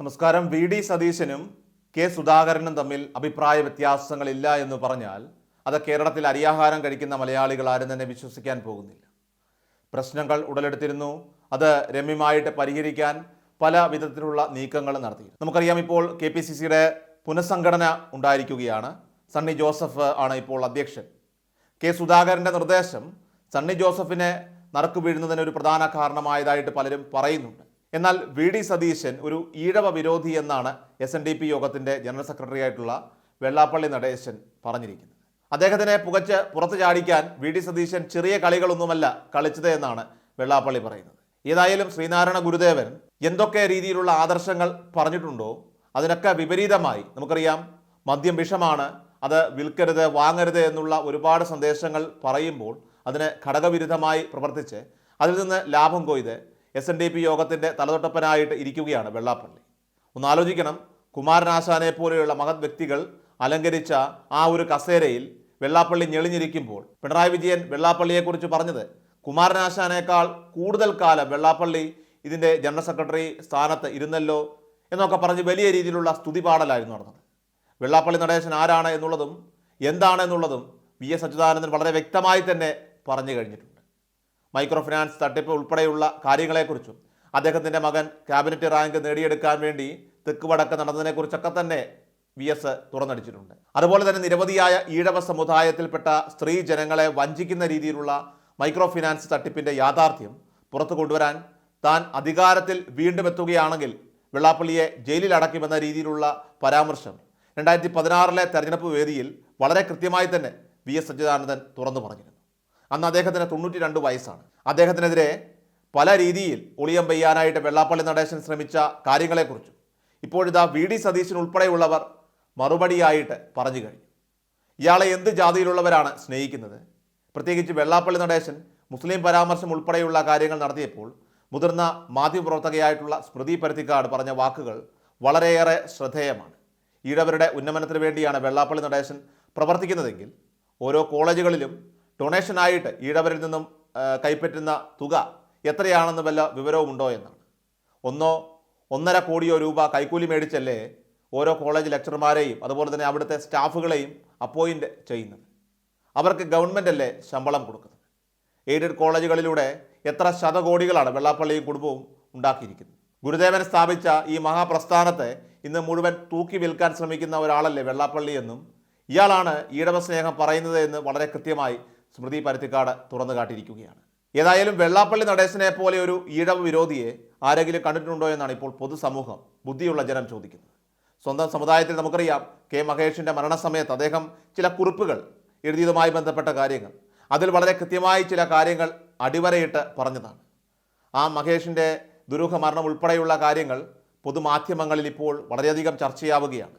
നമസ്കാരം. V D സതീശനും K സുധാകരനും തമ്മിൽ അഭിപ്രായ വ്യത്യാസങ്ങളില്ല എന്ന് പറഞ്ഞാൽ അത് കേരളത്തിൽ അരിയാഹാരം കഴിക്കുന്ന മലയാളികൾ ആരും തന്നെ വിശ്വസിക്കാൻ പോകുന്നില്ല. പ്രശ്നങ്ങൾ ഉടലെടുത്തിരുന്നു. അത് രമ്യമായിട്ട് പരിഹരിക്കാൻ പല വിധത്തിലുള്ള നീക്കങ്ങൾ നടത്തി നമുക്കറിയാം ഇപ്പോൾ കെ പി സി സിയുടെ പുനഃസംഘടന ഉണ്ടായിരിക്കുകയാണ്. സണ്ണി ജോസഫ് ആണ് ഇപ്പോൾ അധ്യക്ഷൻ. കെ സുധാകരന്റെ നിർദ്ദേശം സണ്ണി ജോസഫിനെ നറുക്കു വീഴുന്നതിന് ഒരു പ്രധാന കാരണമായതായിട്ട് പലരും പറയുന്നുണ്ട്. എന്നാൽ വി ഡി സതീശൻ ഒരു ഈഴവ വിരോധി എന്നാണ് എസ് എൻ ഡി പി യോഗത്തിന്റെ ജനറൽ സെക്രട്ടറി ആയിട്ടുള്ള വെള്ളാപ്പള്ളി നടേശൻ പറഞ്ഞിരിക്കുന്നത്. അദ്ദേഹത്തിനെ പുകച്ച് പുറത്തു ചാടിക്കാൻ വി ഡി സതീശൻ ചെറിയ കളികളൊന്നുമല്ല കളിച്ചത് എന്നാണ് വെള്ളാപ്പള്ളി പറയുന്നത്. ഏതായാലും ശ്രീനാരായണ ഗുരുദേവൻ എന്തൊക്കെ രീതിയിലുള്ള ആദർശങ്ങൾ പറഞ്ഞിട്ടുണ്ടോ അതിനൊക്കെ വിപരീതമായി നമുക്കറിയാം മദ്യം വിഷമാണ് അത് വിൽക്കരുത് വാങ്ങരുത് എന്നുള്ള ഒരുപാട് സന്ദേശങ്ങൾ പറയുമ്പോൾ അതിന് ഘടകവിരുദ്ധമായി പ്രവർത്തിച്ച് അതിൽ നിന്ന് ലാഭം കൊയ്ത് എസ് എൻ ഡി പി യോഗത്തിന്റെ തലതൊട്ടപ്പനായിട്ട് ഇരിക്കുകയാണ് വെള്ളാപ്പള്ളി. ഒന്ന് ആലോചിക്കണം കുമാരനാശാനെ പോലെയുള്ള മഹത് വ്യക്തികൾ അലങ്കരിച്ച ആ ഒരു കസേരയിൽ വെള്ളാപ്പള്ളി ഞെളിഞ്ഞിരിക്കുമ്പോൾ പിണറായി വിജയൻ വെള്ളാപ്പള്ളിയെക്കുറിച്ച് പറഞ്ഞത് കുമാരനാശാനേക്കാൾ കൂടുതൽ കാലം വെള്ളാപ്പള്ളി ഇതിന്റെ ജനറൽ സെക്രട്ടറി സ്ഥാനത്ത് ഇരുന്നല്ലോ എന്നൊക്കെ പറഞ്ഞ് വലിയ രീതിയിലുള്ള സ്തുതി പാടലായിരുന്നു നടന്നത്. വെള്ളാപ്പള്ളി നടേശൻ ആരാണ് എന്നുള്ളതും എന്താണ് എന്നുള്ളതും വി എസ് അച്യുതാനന്ദൻ വളരെ വ്യക്തമായി തന്നെ പറഞ്ഞു കഴിഞ്ഞിട്ടുണ്ട്. മൈക്രോ ഫിനാൻസ് തട്ടിപ്പ് ഉൾപ്പെടെയുള്ള കാര്യങ്ങളെക്കുറിച്ചും അദ്ദേഹത്തിന്റെ മകൻ ക്യാബിനറ്റ് റാങ്ക് നേടിയെടുക്കാൻ വേണ്ടി തെക്ക് വടക്ക് നടന്നതിനെക്കുറിച്ചൊക്കെ തന്നെ വി എസ് തുറന്നടിച്ചിട്ടുണ്ട്. അതുപോലെ തന്നെ നിരവധിയായ ഈഴവ സമുദായത്തിൽപ്പെട്ട സ്ത്രീ ജനങ്ങളെ വഞ്ചിക്കുന്ന രീതിയിലുള്ള മൈക്രോ ഫിനാൻസ് തട്ടിപ്പിന്റെ യാഥാർത്ഥ്യം പുറത്തു കൊണ്ടുവരാൻ താൻ അധികാരത്തിൽ വീണ്ടും എത്തുകയാണെങ്കിൽ വെള്ളാപ്പള്ളിയെ ജയിലിൽ അടയ്ക്കുമെന്ന രീതിയിലുള്ള പരാമർശം രണ്ടായിരത്തി പതിനാറിലെ തെരഞ്ഞെടുപ്പ് വേദിയിൽ വളരെ കൃത്യമായി തന്നെ വി എസ് സച്ചിദാനന്ദൻ തുറന്നു പറഞ്ഞിരുന്നു. അന്ന് അദ്ദേഹത്തിന് തൊണ്ണൂറ്റി രണ്ട് വയസ്സാണ്. അദ്ദേഹത്തിനെതിരെ പല രീതിയിൽ ഒളിയം പെയ്യാനായിട്ട് വെള്ളാപ്പള്ളി നടേശൻ ശ്രമിച്ച കാര്യങ്ങളെക്കുറിച്ചും ഇപ്പോഴിതാ വി ഡി സതീശൻ ഉൾപ്പെടെയുള്ളവർ മറുപടിയായിട്ട് പറഞ്ഞു കഴിഞ്ഞു. ഇയാളെ എന്ത് ജാതിയിലുള്ളവരാണ് സ്നേഹിക്കുന്നത്? പ്രത്യേകിച്ച് വെള്ളാപ്പള്ളി നടേശൻ മുസ്ലിം പരാമർശം ഉൾപ്പെടെയുള്ള കാര്യങ്ങൾ നടത്തിയപ്പോൾ മുതിർന്ന മാധ്യമപ്രവർത്തകയായിട്ടുള്ള സ്മൃതി പരുത്തിക്കാട് പറഞ്ഞ വാക്കുകൾ വളരെയേറെ ശ്രദ്ധേയമാണ്. ഈഴവരുടെ ഉന്നമനത്തിന് വേണ്ടിയാണ് വെള്ളാപ്പള്ളി നടേശൻ പ്രവർത്തിക്കുന്നതെങ്കിൽ ഓരോ കോളേജുകളിലും ഡൊണേഷനായിട്ട് ഈഴവരിൽ നിന്നും കൈപ്പറ്റുന്ന തുക എത്രയാണെന്ന് വല്ല വിവരവുമുണ്ടോ എന്നാണ്. ഒന്നോ ഒന്നര കോടിയോ രൂപ കൈക്കൂലി മേടിച്ചല്ലേ ഓരോ കോളേജ് ലെക്ചർമാരെയും അതുപോലെ തന്നെ അവിടുത്തെ സ്റ്റാഫുകളെയും അപ്പോയിന്റ് ചെയ്യുന്നത്. അവർക്ക് ഗവൺമെന്റ് അല്ലേ ശമ്പളം കൊടുക്കുന്നത്? എയ്ഡഡ് കോളേജുകളിലൂടെ എത്ര ശതകോടികളാണ് വെള്ളാപ്പള്ളിയും കുടുംബവും ഉണ്ടാക്കിയിരിക്കുന്നത്? ഗുരുദേവൻ സ്ഥാപിച്ച ഈ മഹാപ്രസ്ഥാനത്തെ ഇന്ന് മുഴുവൻ തൂക്കി വിൽക്കാൻ ശ്രമിക്കുന്ന ഒരാളല്ലേ വെള്ളാപ്പള്ളി എന്നും ഇയാളാണ് ഈഴവ സ്നേഹം പറയുന്നത് എന്ന് വളരെ കൃത്യമായി സ്മൃതി പരുത്തിക്കാട് തുറന്നു കാട്ടിയിരിക്കുകയാണ്. ഏതായാലും വെള്ളാപ്പള്ളി നടേശനെ പോലെ ഒരു ഈഴവ വിരോധിയെ ആരെങ്കിലും കണ്ടിട്ടുണ്ടോ എന്നാണ് ഇപ്പോൾ പൊതുസമൂഹം ബുദ്ധിയുള്ള ജനം ചോദിക്കുന്നത്. സ്വന്തം സമുദായത്തിൽ നമുക്കറിയാം കെ മഹേഷിന്റെ മരണസമയത്ത് അദ്ദേഹം ചില കുറിപ്പുകൾ എഴുതിയതുമായി ബന്ധപ്പെട്ട കാര്യങ്ങൾ. അതിൽ വളരെ കൃത്യമായി ചില കാര്യങ്ങൾ അടിവരയിട്ട് പറഞ്ഞതാണ്. ആ മഹേഷിന്റെ ദുരൂഹ മരണം ഉൾപ്പെടെയുള്ള കാര്യങ്ങൾ പൊതുമാധ്യമങ്ങളിൽ ഇപ്പോൾ വളരെയധികം ചർച്ചയാവുകയാണ്.